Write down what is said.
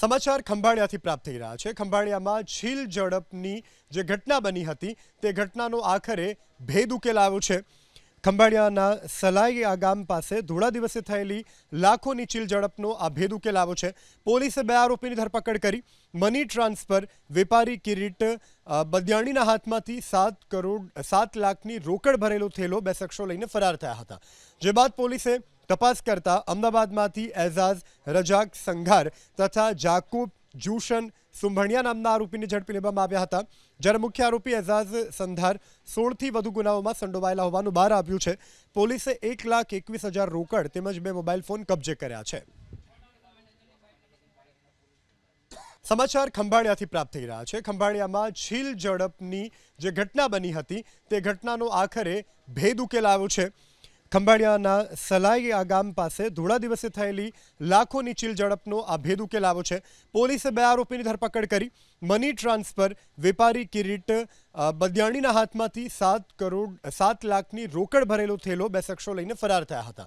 સમાચાર ખંભાળિયાથી પ્રાપ્ત થઈ રહ્યા છે. ખંભાળિયામાં છીલ ઝડપની જે ઘટના બની હતી, તે ઘટનાનો આખરે ભેદ ઉકેલ આવ્યો છે. ખંભાળિયાના સલાઈ આ ગામ પાસે ધોળા દિવસે થયેલી લાખોની ચીલ ઝડપનો આ ભેદ ઉકેલ આવ્યો છે. પોલીસે બે આરોપીની ધરપકડ કરી. મની ટ્રાન્સફર વેપારી કિરીટ બદિયાણીના હાથમાંથી સાત કરોડ, સાત લાખની રોકડ ભરેલો થેલો બે શખ્સો લઈને ફરાર થયા હતા. જે બાદ પોલીસે તપાસ કરતા અમદાવાદમાંથી એઝાઝ રજાક સંઘાર તથા જાકુબ જુશન સુંભણિયા નામના આરોપીને ઝડપી લેવામાં આવ્યા હતા. જ્યારે મુખ્ય આરોપી એઝાઝ સંધાર સોળથી વધુ ગુનાઓમાં સંડોવાયેલા હોવાનું બહાર આવ્યું છે. પોલીસે એક લાખ એકવીસ હજાર રોકડ તેમજ બે મોબાઈલ ફોન કબજે કર્યા છે. સમાચાર ખંભાળિયાથી પ્રાપ્ત થઈ રહ્યા છે. ખંભાળિયામાં છીલ ઝડપની જે ઘટના બની હતી, તે ઘટનાનો આખરે ભેદ ઉકેલ આવ્યો છે. ખંભાળિયાના સલાઈ આ ગામ પાસે ધોળા દિવસે થયેલી લાખોની ચીલ ઝડપનો આ ભેદ ઉકેલ આવ્યો છે. પોલીસે બે આરોપીની ધરપકડ કરી. મની ટ્રાન્સફર વેપારી કિરીટ બદિયાણીના હાથમાંથી સાત કરોડ, સાત લાખની રોકડ ભરેલો થેલો બે શખ્સો લઈને ફરાર થયા હતા.